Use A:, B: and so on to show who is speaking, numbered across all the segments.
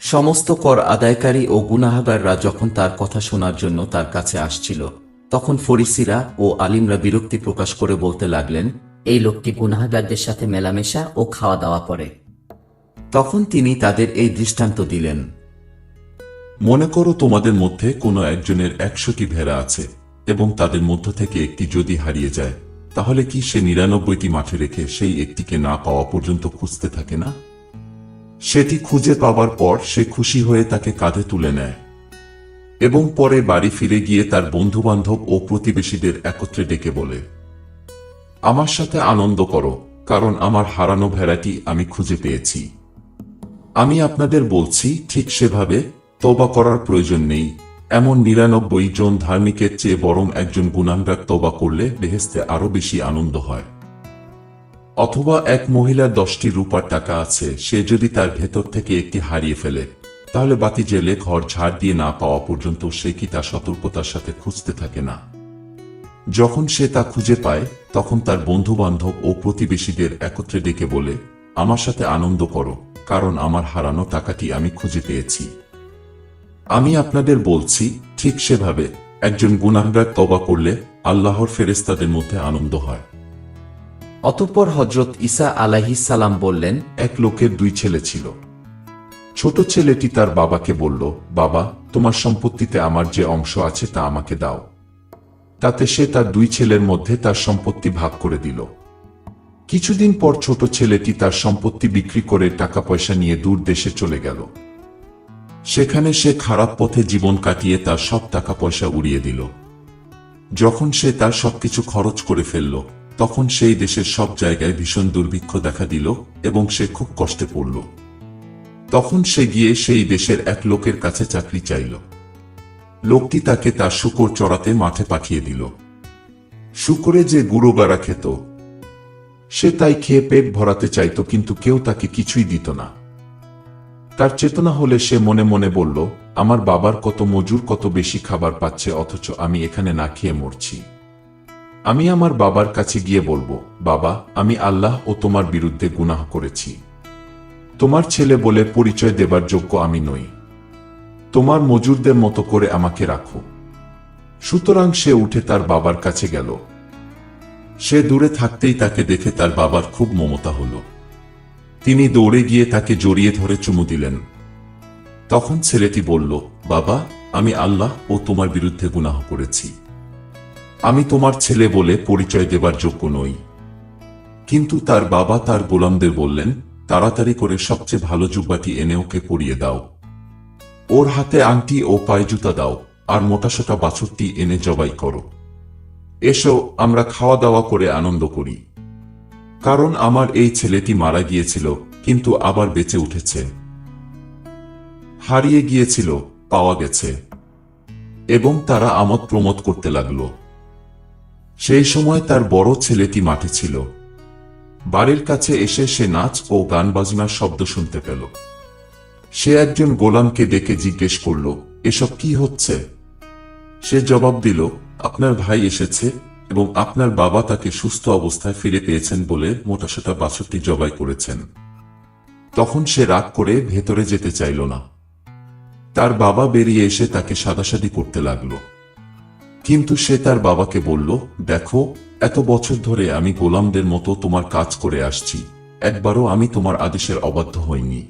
A: সমস্ত কর আদায়কারী ও গুনাহাগাররা যখন তার কথা শোনার জন্য তার কাছে আসছিল তখন ফরিসিরা ও আলিমরা বিরক্তি প্রকাশ করে বলতে লাগলেন
B: এই লোকটি গুনাহাগারদের সাথে মেলামেশা ও খাওয়া দাওয়া করে।
A: তখন তিনি তাদের এই দৃষ্টান্ত দিলেন
C: মনে করো তোমাদের মধ্যে কোনো একজনের একশোটি ভেড়া আছে এবং তাদের মধ্য থেকে একটি যদি হারিয়ে যায় তাহলে কি সে নিরানব্বইটি মাঠে রেখে সেই একটিকে না পাওয়া পর্যন্ত খুঁজতে থাকে না? সেটি খুঁজে পাওয়ার পর সে খুশি হয়ে তাকে কাঁধে তুলে নেয়। এবং পরে বাড়ি ফিরে গিয়ে তার বন্ধুবান্ধব ও প্রতিবেশীদের একত্রে ডেকে বলে, আমার সাথে আনন্দ করো, কারণ আমার হারানো ভেড়াটি আমি খুঁজে পেয়েছি। আমি আপনাদের বলছি, ঠিক সেভাবে তবা করার প্রয়োজন নেই। এমন নিরানব্বই জন ধার্মিকের চেয়ে বরং একজন গুণাঙ্গার তবা করলে বেহেস্তে আরও বেশি আনন্দ হয়। অথবা এক মহিলার দশটি রূপার টাকা আছে, সে যদি তার ভেতর থেকে একটি হারিয়ে ফেলে, তাহলে বাতি জেলে ঘর ঝাড় দিয়ে না পাওয়া পর্যন্ত সে কি তা সতর্কতার সাথে খুঁজতে থাকে না? যখন সে তা খুঁজে পায়, তখন তার বন্ধু বান্ধব ও প্রতিবেশীদের একত্রে ডেকে বলে, আমার সাথে আনন্দ করো, কারণ আমার হারানো টাকাটি আমি খুঁজে পেয়েছি। আমি আপনাদের বলছি, ঠিক সেভাবে, একজন গুনাহগার তবা করলে আল্লাহর ফেরেস্তাদের মধ্যে আনন্দ হয়।
A: অতঃপর হজরত আলাইহিস সালাম বললেন,
C: এক লোকের দুই ছেলে ছিল। ছোট ছেলেটি তার বাবাকে বলল, বাবা, তোমার সম্পত্তিতে আমার যে অংশ আছে তা আমাকে দাও। তাতে সে তার দুই ছেলের মধ্যে তার সম্পত্তি ভাগ করে দিল। কিছুদিন পর ছোট ছেলেটি তার সম্পত্তি বিক্রি করে টাকা পয়সা নিয়ে দূর দেশে চলে গেল। সেখানে সে খারাপ পথে জীবন কাটিয়ে তার সব টাকা পয়সা উড়িয়ে দিল। যখন সে তার সবকিছু খরচ করে ফেলল তখন সেই দেশের সব জায়গায় ভীষণ দুর্ভিক্ষ দেখা দিল এবং সে খুব কষ্টে পড়ল। তখন সে গিয়ে সেই দেশের এক লোকের কাছে চাকরি চাইল। লোকটি তাকে তার শুকর চড়াতে মাঠে পাঠিয়ে দিল। শুকরে যে গুঁড়ো গাড়া খেত, সে তাই খেয়ে পেট ভরাতে চাইত কিন্তু কেউ তাকে কিছুই দিত না। তার চেতনা হলে সে মনে মনে বলল, আমার বাবার কত মজুর কত বেশি খাবার পাচ্ছে, অথচ আমি এখানে না খেয়ে মরছি। আমি আমার বাবার কাছে গিয়ে বলব, বাবা, আমি আল্লাহ ও তোমার বিরুদ্ধে গুনাহ করেছি। তোমার ছেলে বলে পরিচয় দেবার যোগ্য আমি নই। তোমার মজুরদের মতো করে আমাকে রাখো। সুতরাং সে উঠে তার বাবার কাছে গেল। সে দূরে থাকতেই তাকে দেখে তার বাবার খুব মমতা হলো। তিনি দৌড়ে গিয়ে তাকে জড়িয়ে ধরে চুমু দিলেন। তখন ছেলেটি বলল, বাবা, আমি আল্লাহ ও তোমার বিরুদ্ধে গুনাহ করেছি। আমি তোমার ছেলে বলে পরিচয় দেবার যোগ্য নই। কিন্তু তার বাবা তার গোলামদের বললেন, তাড়াতাড়ি করে সবচেয়ে ভালো জুব্বাটি এনে ওকে পরিয়ে দাও। ওর হাতে আংটি ও পায়ে জুতা দাও, আর মোটাসোটা বাছরটি এনে জবাই করো। এসো, আমরা খাওয়া দাওয়া করে আনন্দ করি। কারণ আমার এই ছেলেটি মারা গিয়েছিল, কিন্তু আবার বেঁচে উঠেছে। হারিয়ে গিয়েছিল, পাওয়া গেছে। এবং তারা আমোদ প্রমোদ করতে লাগল। সেই সময় তার বড় ছেলেটি মাঠে ছিল। বাড়ির কাছে এসে সে নাচ ও গান বাজনার শব্দ শুনতে পেল। সে একজন গোলামকে ডেকে জিজ্ঞেস করল, এসব কি হচ্ছে? সে জবাব দিল, আপনার ভাই এসেছে এবং আপনার বাবা তাকে সুস্থ অবস্থায় ফিরে পেয়েছেন বলে মোটাসোটা বাছরটি জবাই করেছেন। তখন সে রাগ করে ভেতরে যেতে চাইল না। তার বাবা বেরিয়ে এসে তাকে সাদাসাদি করতে লাগল। কিন্তু সে তার বাবাকে বলল, দেখো, এত বছর ধরে আমি গোলামদের মতো তোমার কাজ করে আসছি। একবারও আমি তোমার আদেশের অবাধ্য হইনি।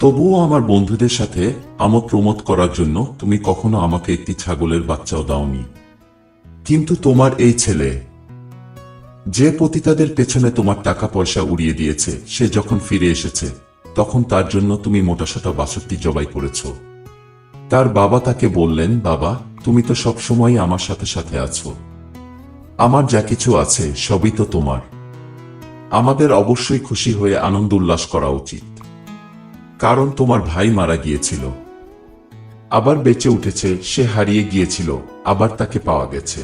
C: তবুও আমার বন্ধুদের সাথে আমোদ প্রমোদ করার জন্য তুমি কখনো আমাকে একটি ছাগলের বাচ্চাও দাওনি। কিন্তু তোমার এই ছেলে, যে পতিতাদের পেছনে তোমার টাকা পয়সা উড়িয়ে দিয়েছে, সে যখন ফিরে এসেছে, তখন তার জন্য তুমি মোটাসোটা বাষট্টি জবাই করেছ। তার বাবা তাকে বললেন, বাবা তুমি তো সবসময় আমার সাথে সাথে আছো। আমার যা কিছু আছে, সবই তো তোমার। আমাদের অবশ্যই খুশি হয়ে আনন্দ উল্লাস করা উচিত। কারণ তোমার ভাই মারা গিয়েছিল। আবার বেঁচে উঠেছে, সে হারিয়ে গিয়েছিল, আবার তাকে পাওয়া গেছে।